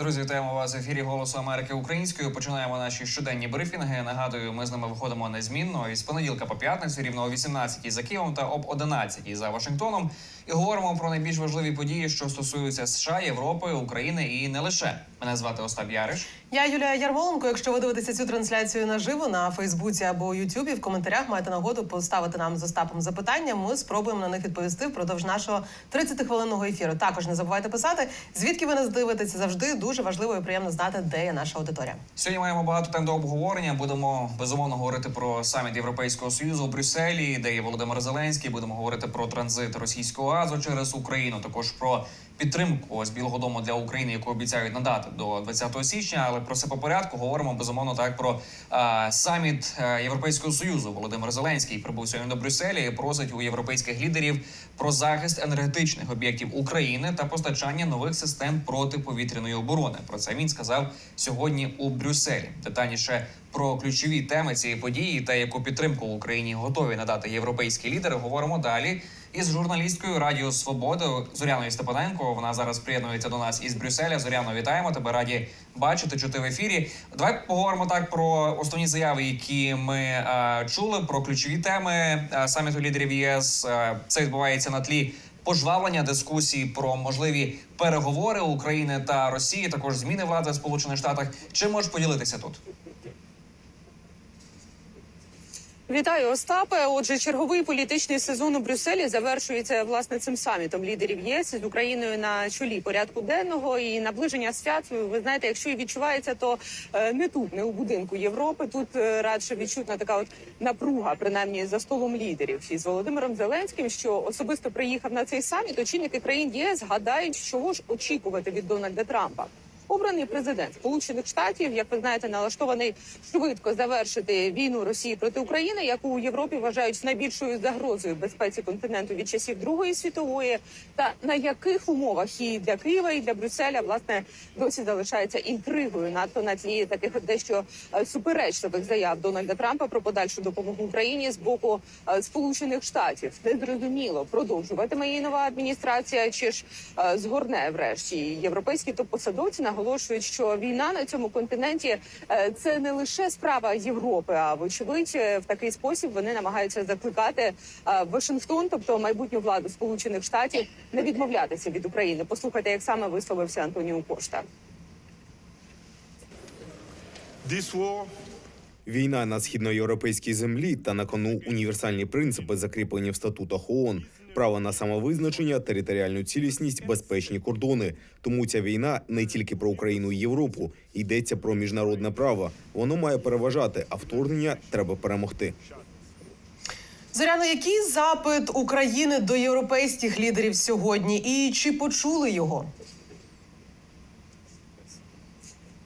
Друзі, вітаємо вас в ефірі Голосу Америки українською. Починаємо наші щоденні брифінги. Нагадую, ми з ними виходимо незмінно із понеділка по п'ятницю, рівно о 18 за Києвом та об 11 за Вашингтоном. І говоримо про найбільш важливі події, що стосуються США, Європи, України і не лише. Мене звати Остап Яриш. Я Юлія Ярмоленко. Якщо ви дивитеся цю трансляцію наживо на Фейсбуці або Ютубі, в коментарях маєте нагоду поставити нам з Остапом запитання. Ми спробуємо на них відповісти впродовж нашого 30-хвилинного ефіру. Також не забувайте писати, звідки ви нас дивитеся. Завжди дуже важливо і приємно знати, де є наша аудиторія. Сьогодні маємо багато тем до обговорення. Будемо безумовно говорити про саміт Європейського союзу у Брюсселі, де є Володимир Зеленський. Будемо говорити про транзит російського газу через Україну. Також про підтримку з Білого Дому для України, яку обіцяють надати до 20 січня. Але про все по порядку говоримо безумовно так про а, саміт е, Європейського союзу. Володимир Зеленський прибув сьогодні до Брюсселя і просить у європейських лідерів про захист енергетичних об'єктів України та постачання нових систем протиповітряної оборони. Про це він сказав сьогодні у Брюсселі. Детальніше про ключові теми цієї події та яку підтримку Україні готові надати європейські лідери. Говоримо далі із журналісткою Радіо Свобода Зоряною Степаненко. Вона зараз приєднується до нас із Брюсселя. Зоряно, вітаємо тебе. Раді бачити, чути в ефірі. Давай поговоримо так про основні заяви, які ми е, чули, про ключові теми е, саміту лідерів ЄС. Е, це відбувається на тлі. Пожвавлення дискусії про можливі переговори України та Росії, також зміни влади в Сполучених Штатах. Чим можеш поділитися тут? Вітаю, Остапе. Отже, черговий політичний сезон у Брюсселі завершується власне цим самітом лідерів ЄС з Україною на чолі порядку денного і наближення свят. Ви знаєте, якщо і відчувається, то не тут, не у будинку Європи. Тут е, радше відчутна така от напруга, принаймні за столом лідерів. І з Володимиром Зеленським, що особисто приїхав на цей саміт, очільники країн ЄС гадають, чого ж очікувати від Дональда Трампа. Обраний президент Сполучених Штатів, як ви знаєте, налаштований швидко завершити війну Росії проти України, яку у Європі вважають найбільшою загрозою безпеці континенту від часів Другої світової, та на яких умовах і для Києва, і для Брюсселя власне досі залишається інтригою надто на тлі таких дещо е, суперечливих заяв Дональда Трампа про подальшу допомогу Україні з боку е, Сполучених Штатів. Незрозуміло продовжуватиме її нова адміністрація, чи ж е, згорне врешті європейські топ-посадовці наголошують, що війна на цьому континенті е, це не лише справа Європи, а вочевидь е, в такий спосіб вони намагаються закликати е, Вашингтон, тобто майбутню владу Сполучених Штатів, не відмовлятися від України. Послухайте, як саме висловився Антоніо Кошта. This war Війна на східноєвропейській землі та на кону універсальні принципи, закріплені в статутах ООН, право на самовизначення, територіальну цілісність, безпечні кордони. Тому ця війна не тільки про Україну і Європу, йдеться про міжнародне право. Воно має переважати, а вторгнення треба перемогти. Зоряно, який запит України до європейських лідерів сьогодні, і чи почули його?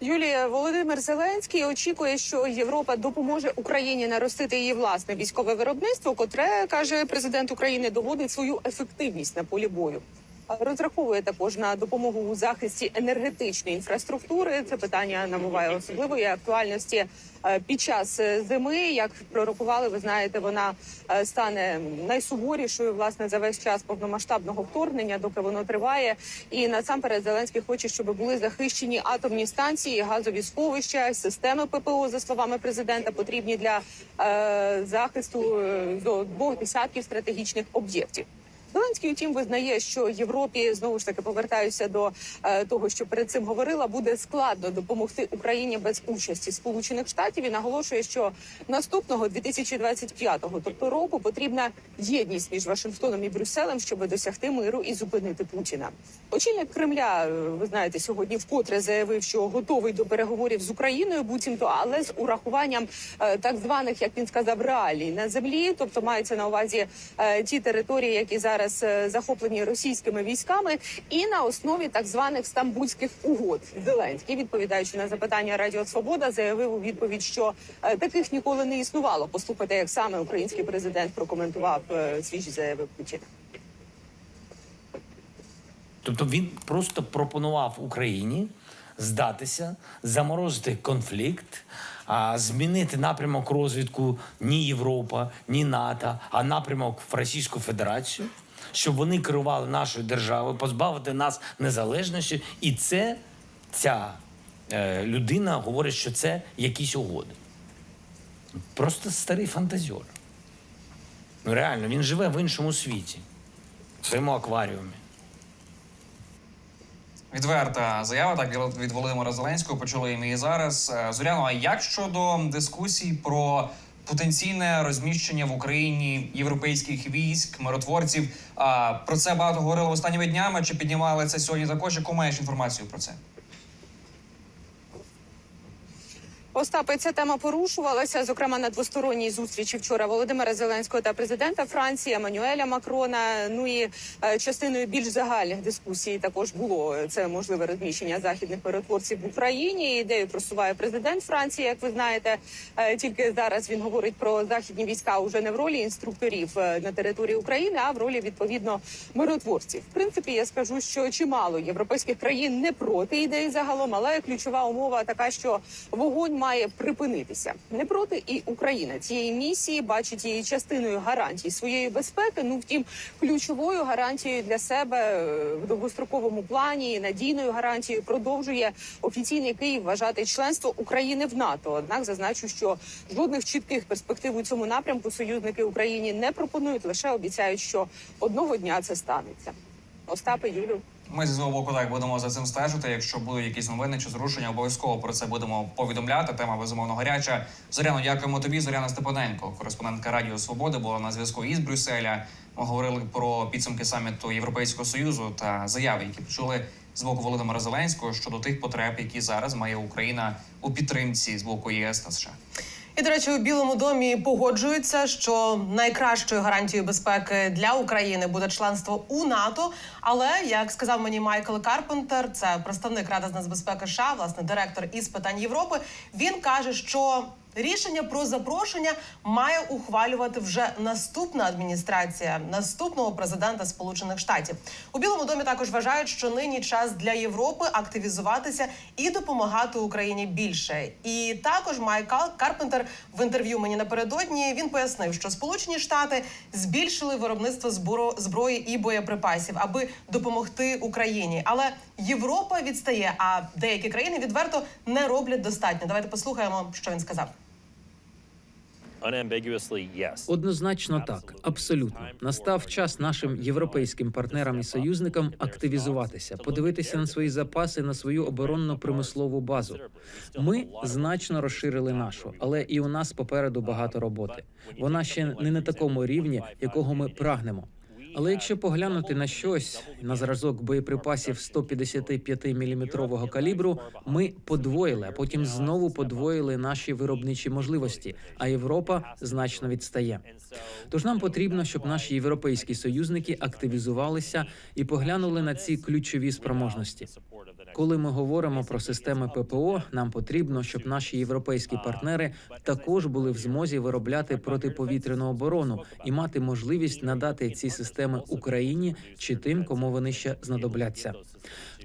Юлія Володимир Зеленський очікує, що Європа допоможе Україні наростити її власне військове виробництво, котре каже президент України, доводить свою ефективність на полі бою. Розраховує також на допомогу у захисті енергетичної інфраструктури. Це питання набуває особливої актуальності е, під час е, зими. Як пророкували, ви знаєте, вона е, стане найсуворішою власне за весь час повномасштабного вторгнення, доки воно триває. І насамперед Зеленський хоче, щоб були захищені атомні станції, газові сховища, системи ППО, за словами президента, потрібні для захисту до двох десятків стратегічних об'єктів. Зеленський, втім, визнає, що Європі знову ж таки повертаюся до е, того, що перед цим говорила, буде складно допомогти Україні без участі Сполучених Штатів і наголошує, що наступного 2025-го, тобто року, потрібна єдність між Вашингтоном і Брюсселем, щоб досягти миру і зупинити Путіна. Очільник Кремля, е, ви знаєте, сьогодні вкотре заявив, що готовий до переговорів з Україною, буцімто, але з урахуванням е, так званих, як він сказав, реалій на землі, тобто мається на увазі е, ті території, які зараз е, захоплені російськими військами, і на основі так званих стамбульських угод. Зеленський, відповідаючи на запитання Радіо Свобода, заявив у відповідь, що е, таких ніколи не існувало. Послухайте, як саме український президент прокоментував е, свіжі заяви Путіна. Тобто він просто пропонував Україні здатися, заморозити конфлікт, а змінити напрямок розвідку ні Європа, ні НАТО, а напрямок в Російську Федерацію, щоб вони керували нашою державою, позбавити нас незалежності, і це ця е, людина говорить, що це якісь угоди. Просто старий фантазер. Ну реально, він живе в іншому світі, в своєму акваріумі. Відверта заява так від- від Володимира Зеленського. Почули і ми і зараз. Е, Зоряно, а як щодо дискусій про потенційне розміщення в Україні європейських військ, миротворців? А про це багато говорили останніми днями. Чи піднімали це сьогодні також? Яку маєш інформацію про це? Остапе, ця тема порушувалася, зокрема на двосторонній зустрічі вчора Володимира Зеленського та президента Франції Еммануеля Макрона. Ну і е, частиною більш загальних дискусій також було це можливе розміщення західних миротворців в Україні. Ідею просуває президент Франції, як ви знаєте. Е, Тільки зараз він говорить про західні війська уже не в ролі інструкторів е, на території України, а в ролі відповідно миротворців. В принципі, я скажу, що чимало європейських країн не проти ідеї загалом, але ключова умова така, що вогонь має припинитися. Не проти і Україна цієї місії бачить її частиною гарантій своєї безпеки. Ну втім, ключовою гарантією для себе е, в довгостроковому плані надійною гарантією продовжує офіційний Київ вважати членство України в НАТО. Однак зазначу, що жодних чітких перспектив у цьому напрямку союзники Україні не пропонують лише обіцяють, що одного дня це станеться. Остапе Юлю. Ми зі свого боку так будемо за цим стежити. Якщо будуть якісь новини чи зрушення, обов'язково про це будемо повідомляти. Тема безумовно гаряча. Зоряно, дякуємо тобі. Зоряна Степаненко, кореспондентка Радіо Свободи, була на зв'язку із Брюсселя. Ми говорили про підсумки саміту Європейського союзу та заяви, які почули з боку Володимира Зеленського щодо тих потреб, які зараз має Україна у підтримці з боку ЄС та США. І до речі, у Білому домі погоджуються, що найкращою гарантією безпеки для України буде членство у НАТО. Але як сказав мені Майкл Карпентер, це представник Ради з нацбезпеки США, власне, директор із питань Європи. Він каже, що рішення про запрошення має ухвалювати вже наступна адміністрація наступного президента Сполучених Штатів. У Білому домі також вважають, що нині час для Європи активізуватися і допомагати Україні більше. І також Майкл Карпентер в інтерв'ю мені напередодні він пояснив, що Сполучені Штати збільшили виробництво зброї і боєприпасів, аби допомогти Україні. Але Європа відстає, а деякі країни відверто не роблять достатньо. Давайте послухаємо, що він сказав. Однозначно так, абсолютно. Настав час нашим європейським партнерам і союзникам активізуватися, подивитися на свої запаси, на свою оборонно промислову базу. Ми значно розширили нашу, але і у нас попереду багато роботи. Вона ще не на такому рівні, якого ми прагнемо. Але якщо поглянути на щось на зразок боєприпасів 155 мм калібру, ми подвоїли, а потім знову подвоїли наші виробничі можливості. А Європа значно відстає. Тож нам потрібно, щоб наші європейські союзники активізувалися і поглянули на ці ключові спроможності. Коли ми говоримо про системи ППО, нам потрібно, щоб наші європейські партнери також були в змозі виробляти протиповітряну оборону і мати можливість надати ці системи Україні чи тим, кому вони ще знадобляться.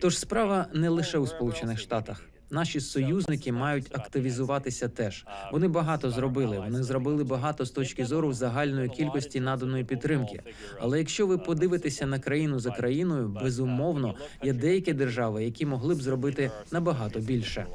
Тож справа не лише у Сполучених Штатах. Наші союзники мають активізуватися теж. Вони багато зробили. Вони зробили багато з точки зору загальної кількості наданої підтримки. Але якщо ви подивитеся на країну за країною, безумовно є деякі держави, які могли б зробити набагато більше.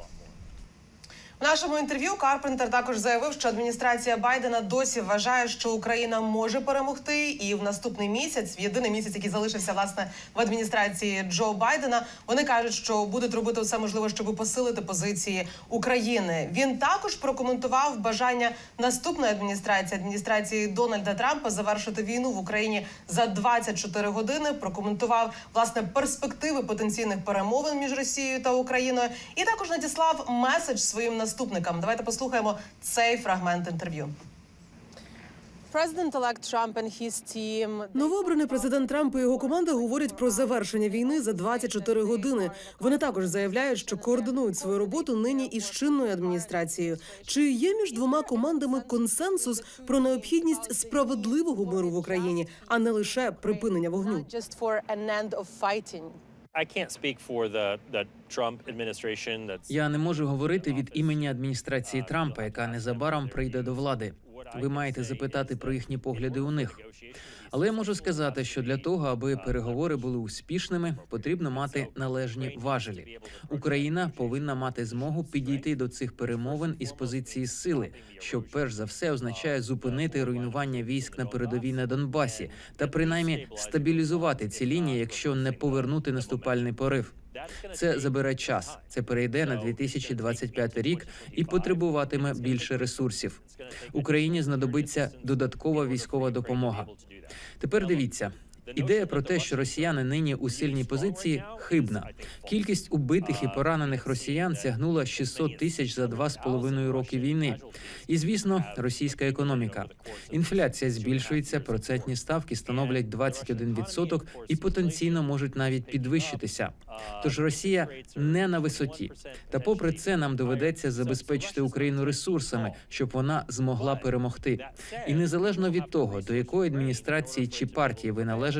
Нашому інтерв'ю Карпентер також заявив, що адміністрація Байдена досі вважає, що Україна може перемогти, і в наступний місяць, в єдиний місяць, який залишився власне в адміністрації Джо Байдена, вони кажуть, що будуть робити все можливе, щоб посилити позиції України. Він також прокоментував бажання наступної адміністрації адміністрації Дональда Трампа завершити війну в Україні за 24 години. Прокоментував власне перспективи потенційних перемовин між Росією та Україною, і також надіслав меседж своїм наступникам. Давайте послухаємо цей фрагмент інтерв'ю. Новообраний президент Трамп і його команда говорять про завершення війни за 24 години. Вони також заявляють, що координують свою роботу нині із чинною адміністрацією. Чи є між двома командами консенсус про необхідність справедливого миру в Україні, а не лише припинення вогню? Я не можу говорити від імені адміністрації Трампа, яка незабаром прийде до влади. Ви маєте запитати про їхні погляди у них. Але я можу сказати, що для того, аби переговори були успішними, потрібно мати належні важелі. Україна повинна мати змогу підійти до цих перемовин із позиції сили, що перш за все означає зупинити руйнування військ на передовій на Донбасі та принаймні стабілізувати ці лінії, якщо не повернути наступальний порив. Це забере час. Це перейде на 2025 рік і потребуватиме більше ресурсів. Україні знадобиться додаткова військова допомога. Тепер дивіться. Ідея про те, що росіяни нині у сильній позиції, хибна. Кількість убитих і поранених росіян сягнула 600 тисяч за два з половиною роки війни. І звісно, російська економіка. Інфляція збільшується, процентні ставки становлять 21% і потенційно можуть навіть підвищитися. Тож Росія не на висоті. Та попри це, нам доведеться забезпечити Україну ресурсами, щоб вона змогла перемогти. І незалежно від того, до якої адміністрації чи партії ви належите,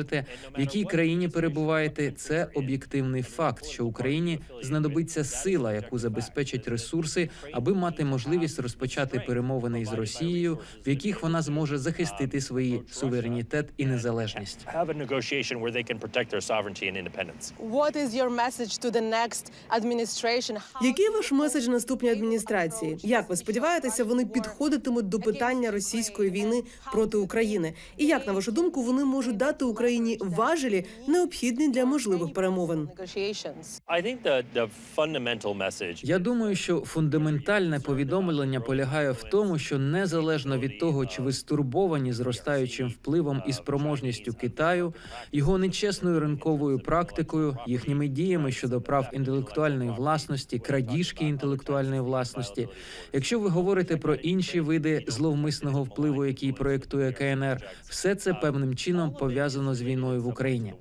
в якій країні перебуваєте, це об'єктивний факт, що Україні знадобиться сила, яку забезпечать ресурси, аби мати можливість розпочати перемовини із Росією, в яких вона зможе захистити свої суверенітет і незалежність. Який ваш меседж наступній адміністрації? Як ви сподіваєтеся, вони підходитимуть до питання російської війни проти України? І як на вашу думку вони можуть дати Україні важелі, необхідні для можливих перемовин? Я думаю, що фундаментальне повідомлення полягає в тому, що незалежно від того, чи ви стурбовані зростаючим впливом і спроможністю Китаю, його нечесною ринковою практикою, їхніми діями щодо прав інтелектуальної власності, крадіжки інтелектуальної власності. Якщо ви говорите про інші види зловмисного впливу, який проєктує КНР, все це певним чином пов'язано з війною в Україні.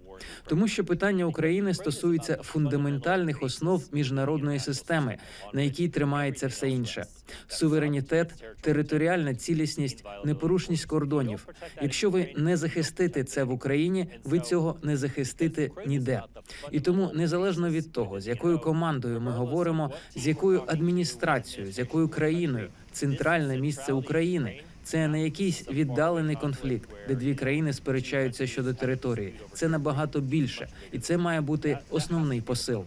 Тому що питання України стосується фундаментальних основ міжнародної системи, на якій тримається все інше: суверенітет, територіальна цілісність, непорушність кордонів. Якщо ви не захистите це в Україні, ви цього не захистите ніде. І тому, незалежно від того, з якою командою ми говоримо, з якою адміністрацією, з якою країною, центральне місце України. Це не якийсь віддалений конфлікт, де дві країни сперечаються щодо території. Це набагато більше, і це має бути основний посил.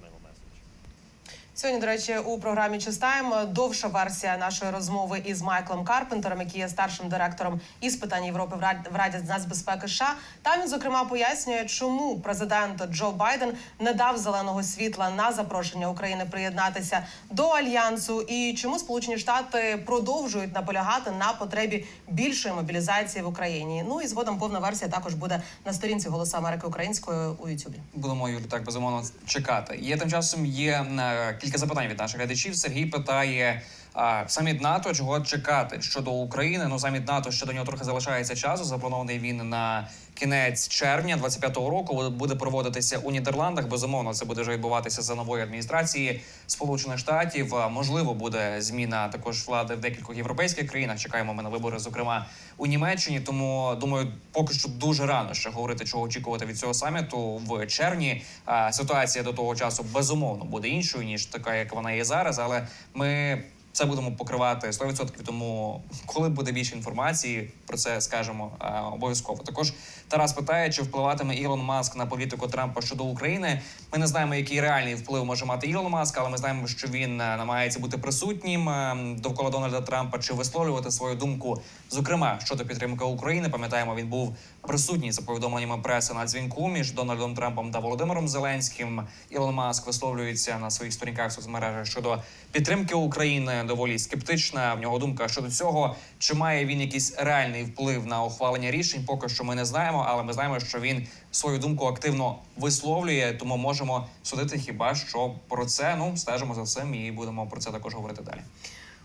Сьогодні, до речі, у програмі Чистаємо довша версія нашої розмови із Майклом Карпентером, який є старшим директором із питань Європи в Раді- з нацбезпеки США. Там він зокрема пояснює, чому президент Джо Байден не дав зеленого світла на запрошення України приєднатися до альянсу, і чому Сполучені Штати продовжують наполягати на потребі більшої мобілізації в Україні. Ну і згодом повна версія також буде на сторінці Голосу Америки українською у Ютубі. Будемо Юлі так безумовно чекати. Є тим часом є е, кілька запитань від наших глядачів. Сергій питає. А саміт НАТО чого чекати щодо України? Ну саміт НАТО ще до нього трохи залишається часу. Запланований він на кінець червня 25-го року. Буде проводитися у Нідерландах. Безумовно, це буде вже відбуватися за нової адміністрації Сполучених Штатів. Можливо, буде зміна також влади в декількох європейських країнах. Чекаємо ми на вибори, зокрема у Німеччині. Тому думаю, поки що дуже рано ще говорити, чого очікувати від цього саміту в червні. Ситуація до того часу безумовно буде іншою ніж така, як вона є зараз. Але ми це будемо покривати 100%, Тому коли буде більше інформації, про це скажемо обов'язково. Також Тарас питає, чи впливатиме Ілон Маск на політику Трампа щодо України. Ми не знаємо, який реальний вплив може мати Ілон Маск, але ми знаємо, що він е, намагається бути присутнім е, довкола Дональда Трампа чи висловлювати свою думку, зокрема щодо підтримки України. Пам'ятаємо, він був присутній за повідомленнями преси на дзвінку між Дональдом Трампом та Володимиром Зеленським. Ілон Маск висловлюється на своїх сторінках соцмережах щодо підтримки України. Доволі скептична. В нього думка щодо цього. Чи має він якийсь реальний вплив на ухвалення рішень? Поки що ми не знаємо, але ми знаємо, що він свою думку активно висловлює. Тому можемо судити хіба що про це. Ну стежимо за цим і будемо про це також говорити далі.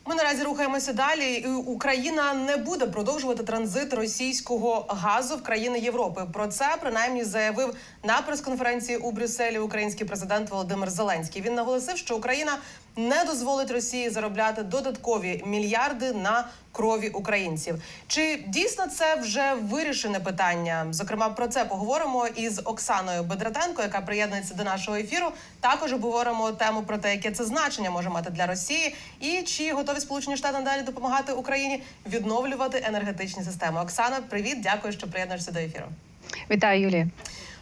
Ми наразі рухаємося далі. Україна не буде продовжувати транзит російського газу в країни Європи. Про це принаймні заявив на прес-конференції у Брюсселі український президент Володимир Зеленський. Він наголосив, що Україна не дозволить Росії заробляти додаткові мільярди на крові українців. Чи дійсно це вже вирішене питання? Зокрема, про це поговоримо із Оксаною Бедратенко, яка приєднується до нашого ефіру. Також обговоримо тему про те, яке це значення може мати для Росії, і чи готові Сполучені Штати надалі допомагати Україні відновлювати енергетичні системи. Оксана, привіт, дякую, що приєднуєшся до ефіру. Вітаю, Юлія.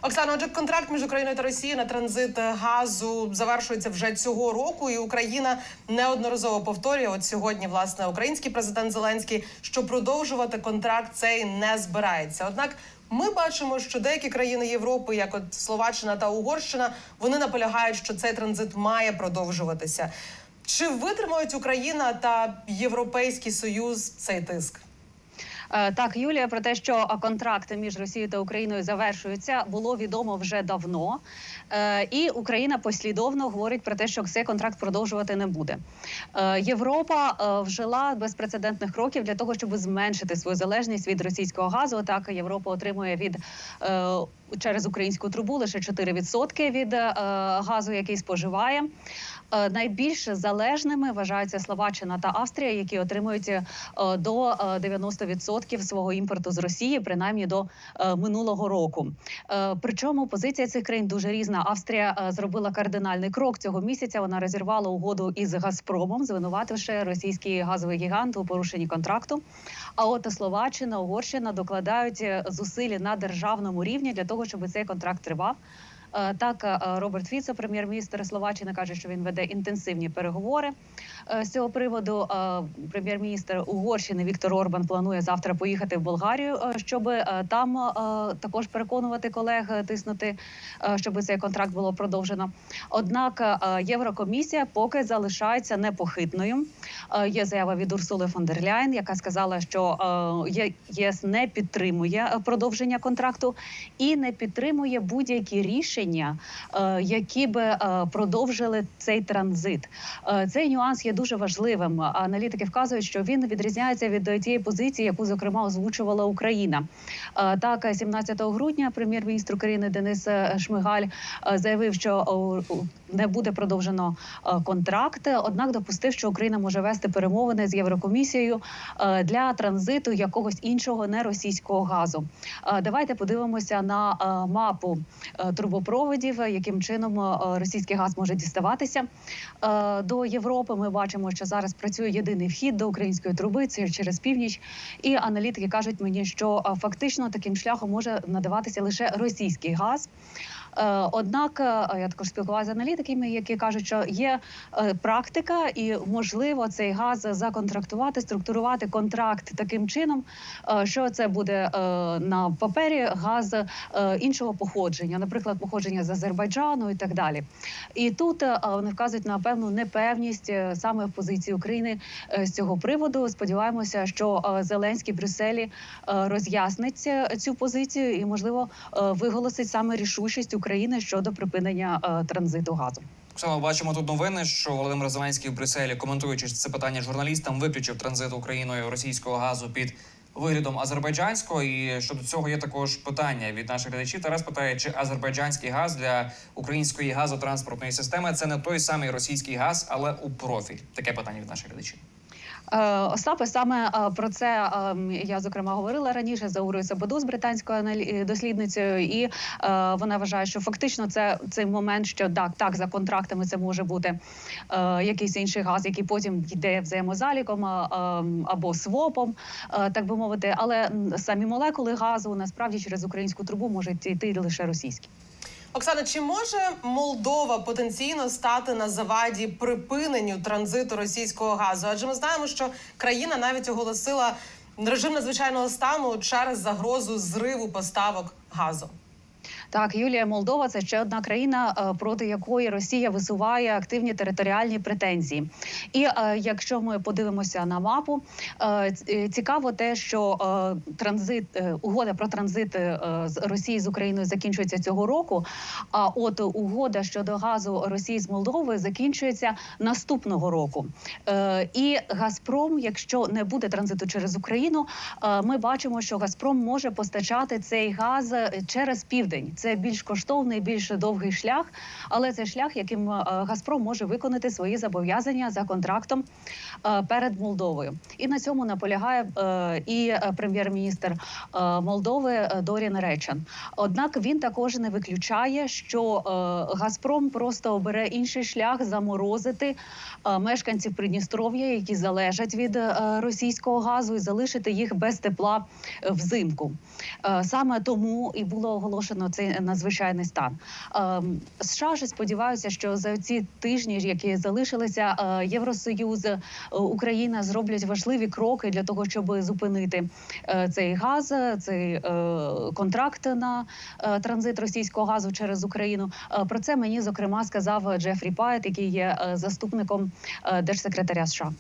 Оксана, отже, контракт між Україною та Росією на транзит газу завершується вже цього року, і Україна неодноразово повторює. От сьогодні, власне, український президент Зеленський, що продовжувати контракт цей не збирається. Однак. Ми бачимо, що деякі країни Європи, як от Словаччина та Угорщина, вони наполягають, що цей транзит має продовжуватися. Чи витримають Україна та Європейський Союз цей тиск? Е, Так, Юлія, про те, що контракти між Росією та Україною завершуються, було відомо вже давно. Е, І Україна послідовно говорить про те, що цей контракт продовжувати не буде. Е, Європа вжила безпрецедентних кроків для того, щоб зменшити свою залежність від російського газу. Так, Європа отримує від через українську трубу лише 4% від газу, який споживає. Е, Найбільш залежними вважаються Словаччина та Австрія, які отримують е, до е, 90% свого імпорту з Росії, принаймні до е, минулого року. Е, Причому позиція цих країн дуже різна. Австрія е, зробила кардинальний крок цього місяця. Вона розірвала угоду із Газпромом, звинувативши російський газовий гігант у порушенні контракту. А от Словаччина, Угорщина докладають е, зусилля на державному рівні для того, щоб цей контракт тривав. Е, Так, е, Роберт Фіцо, прем'єр-міністр Словаччини, каже, що він веде інтенсивні переговори з цього приводу. Е, Прем'єр-міністр Угорщини Віктор Орбан планує завтра поїхати в Болгарію, е, щоб е, там е, також переконувати колег, е, тиснути, е, щоб цей контракт було продовжено. Однак е, Єврокомісія поки залишається непохитною. Е, Є заява від Урсули фон дер Ляйн, яка сказала, що е, ЄС не підтримує е, продовження контракту і не підтримує будь-які рішення, е, які би е, продовжили цей транзит. Е, Цей нюанс є дуже важливим. Аналітики вказують, що він відрізняється від тієї позиції, яку зокрема озвучувала Україна. Е, Так, 17 грудня прем'єр-міністр України Денис е, Шмигаль е, заявив, що не буде продовжено е, контракт. Однак допустив, що Україна може вести перемовини з Єврокомісією е, для транзиту якогось іншого неросійського газу. Е, Давайте подивимося на мапу трубопроводів, яким чином російський газ може діставатися до Європи. Ми бачимо, що зараз працює єдиний вхід до української труби це через північ. І аналітики кажуть мені, що фактично таким шляхом може надаватися лише російський газ. Е, Однак е, я також спілкувалася з аналітиками, які кажуть, що є е, практика, і можливо цей газ законтрактувати, структурувати контракт таким чином, що це буде на папері газ іншого походження, наприклад, походження з Азербайджану і так далі. І тут вони вказують на певну непевність саме в позиції України з цього приводу. Сподіваємося, що Зеленський в Брюсселі роз'яснить цю позицію і, можливо, виголосить саме рішучість України щодо припинення е, транзиту газу. Оксана, бачимо тут новини, що Володимир Зеленський в Брюсселі, коментуючи це питання журналістам, виключив транзит Україною російського газу під виглядом азербайджанського. І щодо цього є також питання від наших глядачів. Тарас питає, чи азербайджанський газ для української газотранспортної системи це не той самий російський газ, але у профіль. Таке питання від наших глядачів. Е, Остапе, саме е, про це е, я зокрема говорила раніше за Урою Сабаду з британською аналі- дослідницею, і е, вона вважає, що фактично це цей момент, що так, так за контрактами це може бути е, якийсь інший газ, який потім йде взаємозаліком е, ем, або свопом, е, так би мовити. Але самі молекули газу насправді через українську трубу можуть йти лише російські. Оксана, чи може Молдова потенційно стати на заваді припиненню транзиту російського газу? Адже ми знаємо, що країна навіть оголосила режим надзвичайного стану через загрозу зриву поставок газу. Так, Юлія Молдова це ще одна країна, е, проти якої Росія висуває активні територіальні претензії. І е, якщо ми подивимося на мапу, е, цікаво те, що транзит угода про транзит з Росії з Україною закінчується цього року. А от угода щодо газу Росії з Молдовою закінчується наступного року. І Газпром, якщо не буде транзиту через Україну, ми бачимо, що Газпром може постачати цей газ через південь. Це більш коштовний, більш довгий шлях, але це шлях, яким е, Газпром може виконати свої зобов'язання за контрактом е, перед Молдовою. І на цьому наполягає е, і прем'єр-міністр Молдови Дорін Речан. Однак він також не виключає, що Газпром просто обере інший шлях заморозити мешканців Придністров'я, які залежать від російського газу, і залишити їх без тепла взимку. Саме тому і було оголошено цей надзвичайний стан. Е, США ж сподіваються, що за ці тижні, які залишилися, е, Євросоюз, е, Україна зроблять важливі кроки для того, щоб зупинити е, цей газ, цей контракт на транзит російського газу через Україну. Про це мені зокрема сказав Джефрі Пайт, який є заступником держсекретаря США.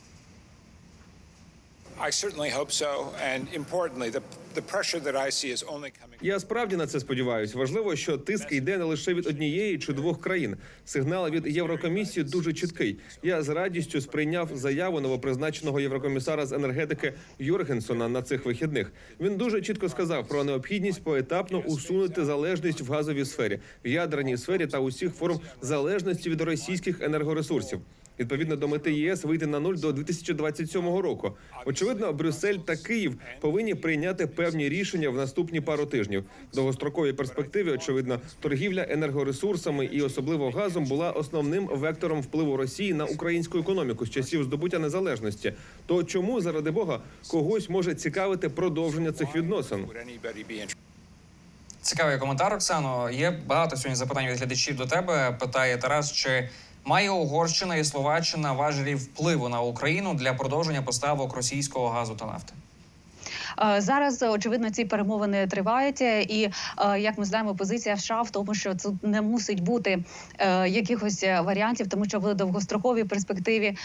Я справді на це сподіваюся. Важливо, що тиск йде не лише від однієї чи двох країн. Сигнал від Єврокомісії дуже чіткий. Я з радістю сприйняв заяву новопризначеного єврокомісара з енергетики Юргенсона на цих вихідних. Він дуже чітко сказав про необхідність поетапно усунути залежність в газовій сфері, в ядерній сфері та усіх форм залежності від російських енергоресурсів. Відповідно до мети ЄС вийти на нуль до 2027 року. Очевидно, Брюссель та Київ повинні прийняти певні рішення в наступні пару тижнів. Довгостроковій перспективі, очевидно, торгівля енергоресурсами і особливо газом була основним вектором впливу Росії на українську економіку з часів здобуття незалежності. То чому заради Бога когось може цікавити продовження цих відносин? Цікавий коментар, Оксано. Є багато сьогодні запитань від глядачів до тебе. Питає Тарас, чи має Угорщина і Словаччина важелі впливу на Україну для продовження поставок російського газу та нафти? Е, Зараз очевидно ці перемовини тривають, і е, як ми знаємо, позиція США в тому, що тут не мусить бути е, якихось варіантів, тому що в довгостроковій перспективі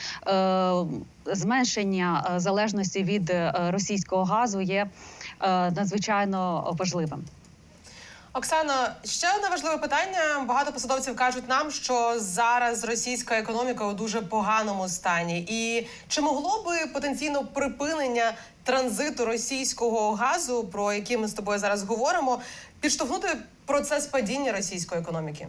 зменшення залежності від російського газу є надзвичайно важливим. Оксано, ще одне важливе питання. Багато посадовців кажуть нам, що зараз російська економіка у дуже поганому стані. І чи могло би потенційно припинення транзиту російського газу, про який ми з тобою зараз говоримо, підштовхнути процес падіння російської економіки?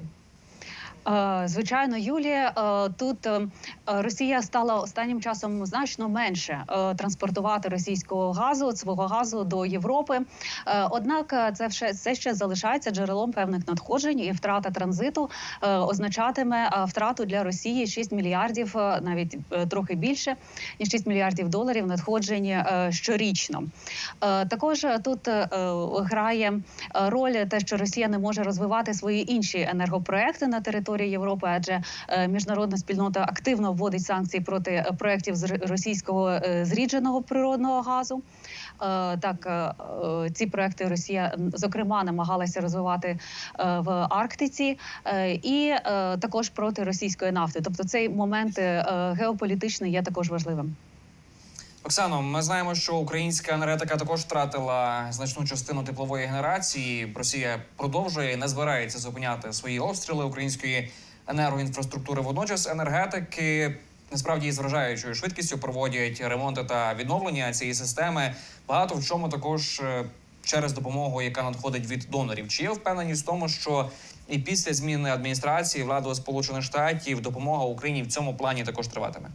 Е, Звичайно, Юлія, е, тут е, Росія стала останнім часом значно менше транспортувати російського газу, свого газу до Європи. Однак це ще це ще залишається джерелом певних надходжень, і втрата транзиту означатиме втрату для Росії 6 мільярдів, навіть трохи більше ніж 6 мільярдів доларів надходжень щорічно. Також тут грає роль те, що Росія не може розвивати свої інші енергопроекти на території Європи, адже е, міжнародна спільнота активно вводить санкції проти е, проєктів з російського е, зрідженого природного газу. Так, ці проекти Росія зокрема намагалася розвивати в Арктиці, і також проти російської нафти. Тобто, цей момент геополітичний є також важливим. Оксано, ми знаємо, що українська енергетика також втратила значну частину теплової генерації. Росія продовжує і не збирається зупиняти свої обстріли української енергоінфраструктури. Водночас енергетики насправді з вражаючою швидкістю проводять ремонти та відновлення цієї системи. Багато в чому також е, через допомогу, яка надходить від донорів. Чи є впевненість в тому, що і після зміни адміністрації влади Сполучених Штатів допомога Україні в цьому плані також триватиме?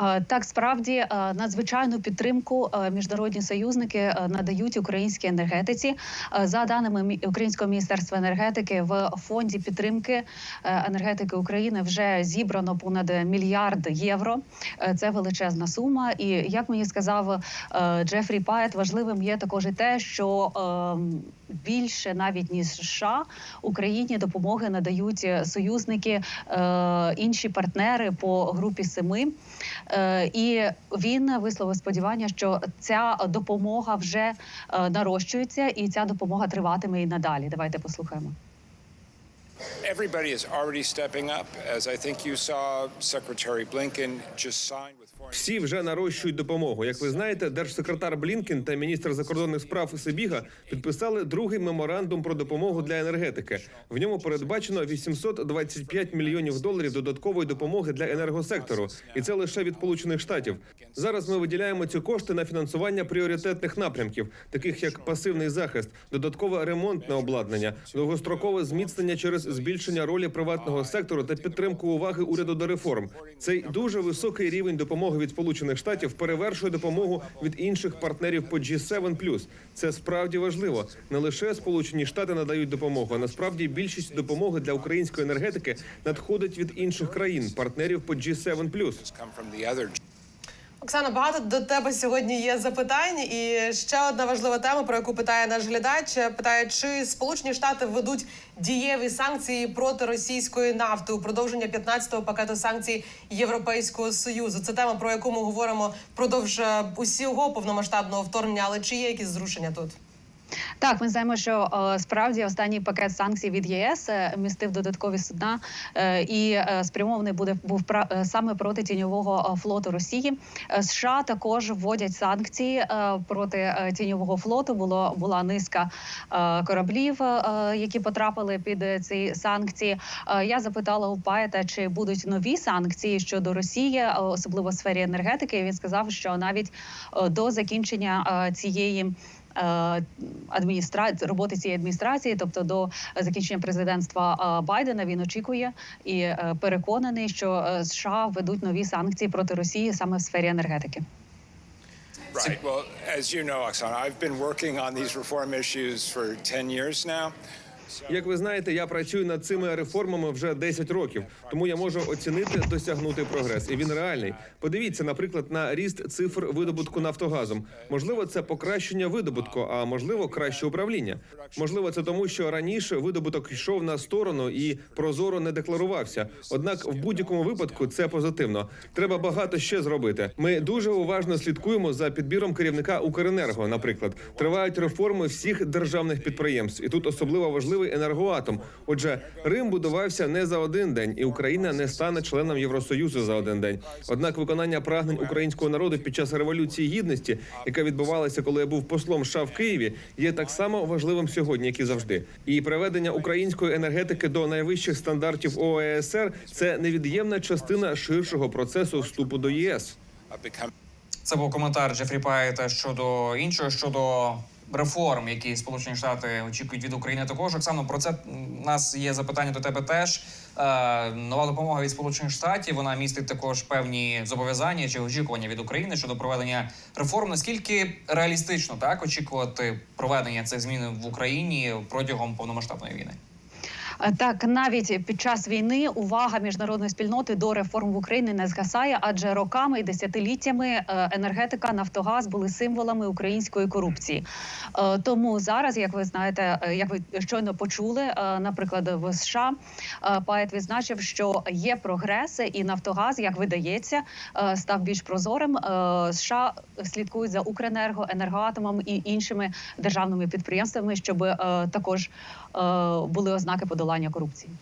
Е, Так, справді е, надзвичайну підтримку е, міжнародні союзники надають українській енергетиці. За даними Українського міністерства енергетики, в фонді підтримки енергетики України вже зібрано понад мільярд євро. Це величезна сума. І як мені сказав Джефрі Пайт, важливим є також і те, що ем, більше навіть ніж США Україні допомоги надають е, союзники, е, інші партнери по групі семи. Е, І він висловив сподівання, що ця допомога вже е, нарощується, і ця допомога триватиме і надалі. Давайте послухаємо. Всі вже нарощують допомогу. Як ви знаєте, держсекретар Блінкен та міністр закордонних справ Сибіга підписали другий меморандум про допомогу для енергетики. В ньому передбачено 825 мільйонів доларів додаткової допомоги для енергосектору, і це лише від Сполучених Штатів. Зараз ми виділяємо ці кошти на фінансування пріоритетних напрямків, таких як пасивний захист, додаткове ремонтне обладнання, довгострокове зміцнення через збільшення ролі приватного сектору та підтримку уваги уряду до реформ. Цей дуже високий рівень допомоги від Сполучених Штатів перевершує допомогу від інших партнерів по G7+. Це справді важливо. Не лише Сполучені Штати надають допомогу, а насправді більшість допомоги для української енергетики надходить від інших країн, партнерів по G7+. Оксана, багато до тебе сьогодні є запитань. І ще одна важлива тема, про яку питає наш глядач. Питає, чи Сполучені Штати введуть дієві санкції проти російської нафти у продовження 15-го пакету санкцій Європейського союзу. Це тема, про яку ми говоримо впродовж е, усього повномасштабного вторгнення. Але чи є якісь зрушення тут? Так, ми знаємо, що е, справді останній пакет санкцій від єС е, містив додаткові судна е, і спрямований буде був саме проти тіньового флоту Росії. США також вводять санкції проти тіньового флоту. Було була низка кораблів, які потрапили під ці санкції. Я запитала у Паєта, чи будуть нові санкції щодо Росії, особливо в сфері енергетики. Він сказав, що навіть до закінчення цієї адміністра... роботи цієї адміністрації, тобто до закінчення президентства е, Байдена, він очікує і е, переконаний, що е, США введуть нові санкції проти Росії саме в сфері енергетики. Right. Well, as you know, Oksana, I've been working on these reform issues for 10 years now. Як ви знаєте, я працюю над цими реформами вже 10 років, тому я можу оцінити досягнутий прогрес, і він реальний. Подивіться, наприклад, на ріст цифр видобутку нафтогазом. Можливо, це покращення видобутку, а можливо, краще управління. Можливо, це тому, що раніше видобуток йшов на сторону і прозоро не декларувався. Однак, в будь-якому випадку це позитивно. Треба багато ще зробити. Ми дуже уважно слідкуємо за підбіром керівника Укренерго. Наприклад, тривають реформи всіх державних підприємств, і тут особливо важливий енергоатом. Отже, Рим будувався не за один день, і Україна не стане членом Євросоюзу за один день. Однак, виконання прагнень українського народу під час революції гідності, яка відбувалася, коли я був послом США в Києві, є так само важливим сьогодні, як і завжди. І приведення української енергетики до найвищих стандартів ОЕСР – це невід'ємна частина ширшого процесу вступу до ЄС. Це був коментар Джефрі Пайта щодо іншого щодо реформ, які Сполучені Штати очікують від України. Також Оксано, про це у нас є запитання до тебе теж. Е, нова допомога від Сполучених Штатів вона містить також певні зобов'язання чи очікування від України щодо проведення реформ. Наскільки реалістично так очікувати проведення цих змін в Україні протягом повномасштабної війни? Е, Так, навіть під час війни увага міжнародної спільноти до реформ в Україні не згасає, адже роками і десятиліттями е, енергетика, Нафтогаз були символами української корупції. Е, Тому зараз, як ви знаєте, як ви щойно почули, наприклад, в США Паєт відзначив, що є прогреси, і Нафтогаз, як видається, став більш прозорим. США слідкують за Укренерго, енергоатомом і іншими державними підприємствами, щоб також були ознаки подолання корупції.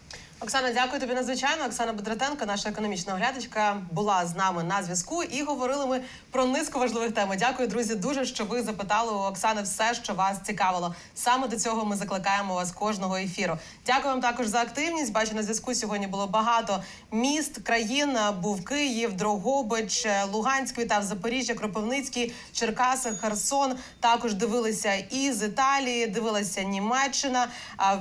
Оксана, дякую тобі надзвичайно. Оксана Бедратенко, наша економічна оглядачка, була з нами на зв'язку і говорили ми про низку важливих тем. Дякую, друзі, дуже що ви запитали у Оксани все, що вас цікавило. Саме до цього ми закликаємо вас кожного ефіру. Дякую вам також за активність. Бачу на зв'язку сьогодні було багато міст, країн. Був Київ, Дрогобич, Луганськ, вітав Запоріжжя, Кропивницький, Черкаси, Херсон. Також дивилися із Італії, дивилася Німеччина.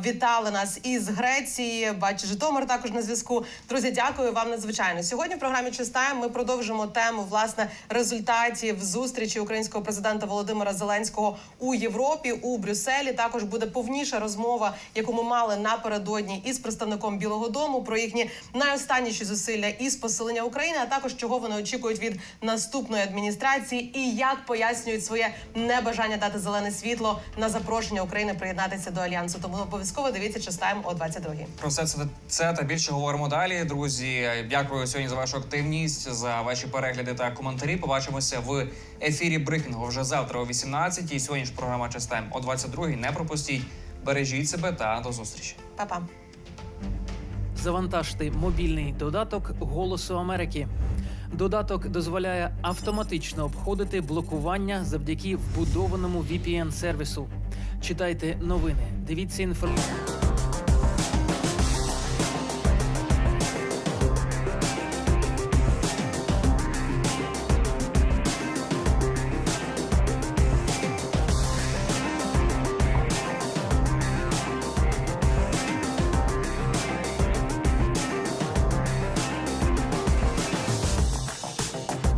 Вітали нас із Греції. Бачу, Житомир також на зв'язку. Друзі, дякую вам надзвичайно. Сьогодні в програмі «Чистаємо» ми продовжимо тему власне результатів зустрічі українського президента Володимира Зеленського у Європі у Брюсселі. Також буде повніша розмова, яку ми мали напередодні із представником Білого Дому про їхні найостанніші зусилля із посилення України, а також чого вони очікують від наступної адміністрації і як пояснюють своє небажання дати зелене світло на запрошення України приєднатися до альянсу. Тому обов'язково дивіться «Чистаємо» о 22-й. Про все це, це та більше говоримо далі. Друзі, дякую сьогодні за вашу активність, за ваші перегляди та коментарі. Побачимося в ефірі брифінгу вже завтра о 18-й. Сьогодні ж програма «Чистаємо» о 22-й. Не пропустіть. Бережіть себе та до зустрічі. Па-па. завантажте мобільний додаток Голосу Америки. Додаток дозволяє автоматично обходити блокування завдяки вбудованому VPN-сервісу. Читайте новини, дивіться інформацію.